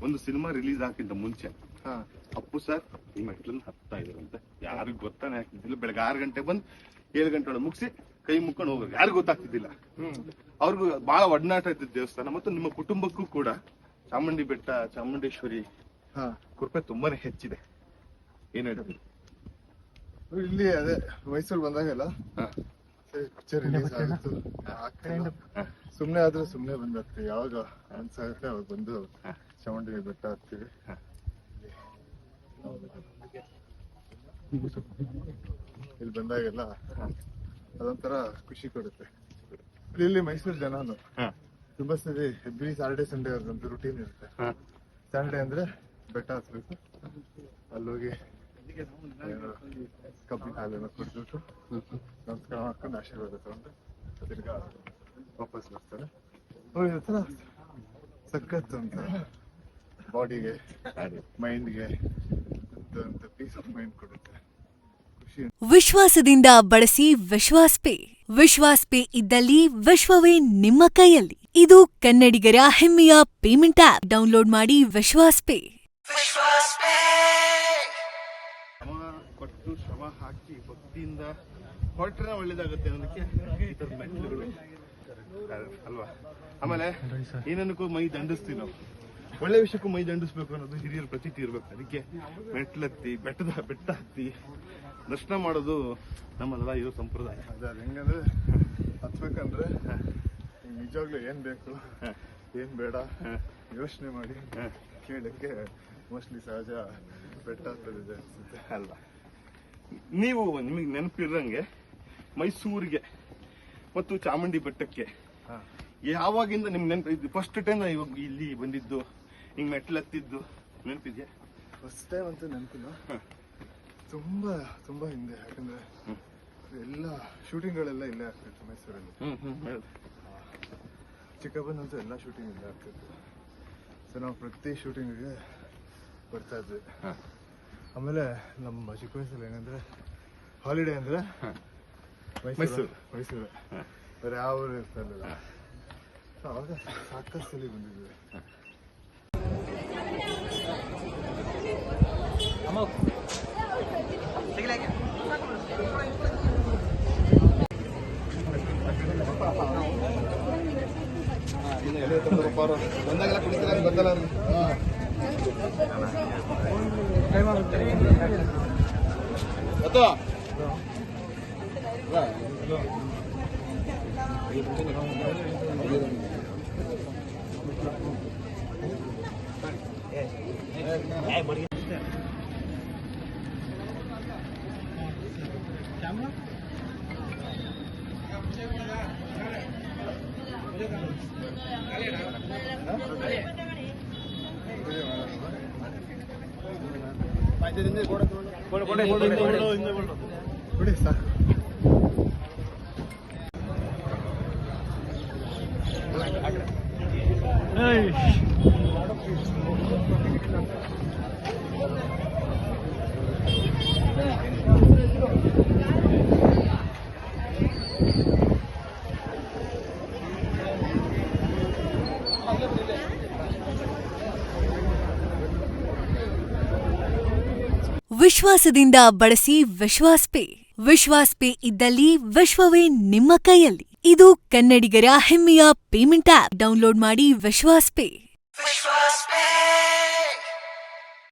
ಒಂದು cinema release ಆಗಿಂತ ಮುಂಚೆ. ಹಾ. ಅಪ್ಪು ಸರ್ ಈ ಮೆಟ್ಲನ್ನ ಹತ್ತಾ ಇದ್ರಂತೆ ಯಾರಿಗೂ ಗೊತ್ತಾನೆ ಆಗ್ತಿದ್ದಿಲ್ಲ. ಬೆಳಗ್ಗೆ ಆರು ಗಂಟೆ ಬಂದು ಏಳು ಗಂಟೆ ಒಳಗೆ ಮುಗಿಸಿ ಕೈ ಮುಕ್ಕೊಂಡು ಹೋಗ್ಬೇಕು ಯಾರಿಗೂ ಗೊತ್ತಾಗ್ತಿದ್ದಿಲ್ಲ. ಅವ್ರಿಗೂ ಬಹಳ ಒಡನಾಟ ಇದ್ದ ದೇವಸ್ಥಾನ ಮತ್ತು ನಿಮ್ಮ ಕುಟುಂಬಕ್ಕೂ ಕೂಡ ಚಾಮುಂಡಿ ಬೆಟ್ಟ ಚಾಮುಂಡೇಶ್ವರಿ ಹಾ. ಕೃಪೆ ತುಂಬಾನೇ ಹೆಚ್ಚಿದೆ. ಏನ್ ಹೇಳ್ತೀವಿ ಇಲ್ಲಿ ಅದೇ ಮೈಸೂರು ಬಂದಾಗೆಲ್ಲ ಪಿಕ್ಚರ್ ರಿಲೀಸ್ ಆಗಿತ್ತು ಆಗ್ತಿಲ್ಲ. ಸುಮ್ನೆ ಆದ್ರೆ ಸುಮ್ನೆ ಬಂದಾಗ್ತೀವಿ ಯಾವಾಗ ಅನ್ಸಾಗುತ್ತೆ ಅವಾಗ ಬಂದು ಚಾಮುಂಡಿ ಬೆಟ್ಟ ಹತ್ತೀವಿ ಇಲ್ಲಿ ಬಂದಾಗೆಲ್ಲ ಅದೊಂಥರ ಖುಷಿ ಕೊಡುತ್ತೆ. ಇಲ್ಲಿ ಮೈಸೂರು ಜನನು. ತುಂಬಾ ಸರಿ ಎವ್ರಿ ಸಾಟರ್ಡೆ ಸಂಡೇ ಅವ್ರದ್ದು ರುಟೀನ್ ಇರುತ್ತೆ. ಸ್ಯಾಟರ್ಡೆ ಅಂದ್ರೆ ಬೆಟ್ಟ ಹತ್ಬೇಕು ಅಲ್ಲೋಗಿ ಅಂತ ಪೀಸ್ ಆಫ್ ಮೈಂಡ್ ಕೊಡುತ್ತೆ ವಿಶ್ವಾಸದಿಂದ ಬಳಸಿ ವಿಶ್ವಾಸ್ ಪೇ. ವಿಶ್ವಾಸ್ ಪೇ ಇದ್ದಲ್ಲಿ ವಿಶ್ವವೇ ನಿಮ್ಮ ಕೈಯಲ್ಲಿ. ಇದು ಕನ್ನಡಿಗರ ಹೆಮ್ಮೆಯ ಪೇಮೆಂಟ್ ಆಪ್ ಡೌನ್ಲೋಡ್ ಮಾಡಿ ವಿಶ್ವಾಸ್ ಪೇ. ಶ್ರಮ ಹೊರಟ್ರೆ ಒಳ್ಳೇದಾಗುತ್ತೆ ಅನ್ನೋದಕ್ಕೆ ಈ ಥರದ ಮೆಟ್ಲುಗಳು ಅಲ್ವಾ? ಆಮೇಲೆ ಏನನ್ನಕ್ಕೂ ಮೈ ದಂಡಿಸ್ತೀವಿ ನಾವು ಒಳ್ಳೆ ವಿಷಯಕ್ಕೂ ಮೈ ದಂಡಿಸ್ಬೇಕು ಅನ್ನೋದು ಹಿರಿಯರ ಪ್ರತೀತಿ ಇರ್ಬೇಕು. ಅದಕ್ಕೆ ಮೆಟ್ಲತ್ತಿ ಬೆಟ್ಟದ ಬೆಟ್ಟ ಹತ್ತಿ ದರ್ಶನ ಮಾಡೋದು ನಮ್ಮಲ್ಲ ಇರೋ ಸಂಪ್ರದಾಯ. ಅದೇ ಹೆಂಗಂದ್ರೆ ಹತ್ಬೇಕಂದ್ರೆ ನಿಜವಾಗ್ಲೂ ಏನ್ ಬೇಕು ಏನ್ ಬೇಡ ಯೋಚನೆ ಮಾಡಿ ಕೇಳಕ್ಕೆ ಮೋಸ್ಟ್ಲಿ ಸಹಜ ಬೆಟ್ಟ ಹತ್ತದಿದೆ ಅನ್ಸುತ್ತೆ. ಅಲ್ವಾ ನೀವು ನಿಮಗೆ ನೆನಪಿರಂಗೆ ಮೈಸೂರಿಗೆ ಮತ್ತು ಚಾಮುಂಡಿ ಬೆಟ್ಟಕ್ಕೆ. ಯಾವಾಗಿಂದ ನಿಮ್ ನೆನಪಿದ್ದು? ಫಸ್ಟ್ ಟೈಮ್ ಇವಾಗ ಇಲ್ಲಿ ಬಂದಿದ್ದು. ಹಿಂಗ್ ಮೆಟ್ಲು ಹತ್ತಿದ್ದು. ನೆನಪಿದ್ಯಾ? ಫಸ್ಟ್ ಟೈಮ್ ಅಂತ ನೆನಪಿಲ್ಲ. ತುಂಬಾ ತುಂಬಾ ಹಿಂದೆ. ಯಾಕಂದ್ರೆ ಎಲ್ಲ ಶೂಟಿಂಗ್ಗಳೆಲ್ಲ ಇಲ್ಲೇ ಆಗ್ತಿತ್ತು ಮೈಸೂರಲ್ಲಿ. ಚಿಕ್ಕಪ್ಪನಂತೂ ಎಲ್ಲ ಶೂಟಿಂಗ್ ಇಲ್ಲೇ ಆಗ್ತಿತ್ತು. ಸೊ ನಾವು ಪ್ರತಿ ಶೂಟಿಂಗಿಗೆ ಬರ್ತಾ ಇದ್ವಿ. ಆಮೇಲೆ ನಮ್ಮ ಚಿಕ್ಕ ವಯಸ್ಸಲ್ಲಿ ಏನಂದ್ರೆ ಹಾಲಿಡೇ ಅಂದ್ರೆ ಮೈಸೂರು. ಮೈಸೂರು ಮೈಸೂರು ಬೇರೆ ಯಾವ ಊರು ಇರ್ತಾ ಇರಲಿಲ್ಲ ಸೊ ಅವಾಗ ಸಾಕಷ್ಟು ಸಲ ಬಂದಿದ್ವಿ ಬಂದಾಗೆಲ್ಲ ಕುಡಿತೀರ ಗೊತ್ತಲ್ಲ ಕುಡಿ ಸಾಕು ವಿಶ್ವಾಸದಿಂದ ಬಳಸಿ ವಿಶ್ವಾಸ್ಪೇ ವಿಶ್ವಾಸ್ಪೇ ವಿಶ್ವಾಸ್ ಇದ್ದಲ್ಲಿ ವಿಶ್ವವೇ ನಿಮ್ಮ ಕೈಯಲ್ಲಿ. ಇದು ಕನ್ನಡಿಗರ ಹೆಮ್ಮೆಯ ಪೇಮೆಂಟ್ ಆಪ್ ಡೌನ್ಲೋಡ್ ಮಾಡಿ ವಿಶ್ವಾಸ್ ಪೇ.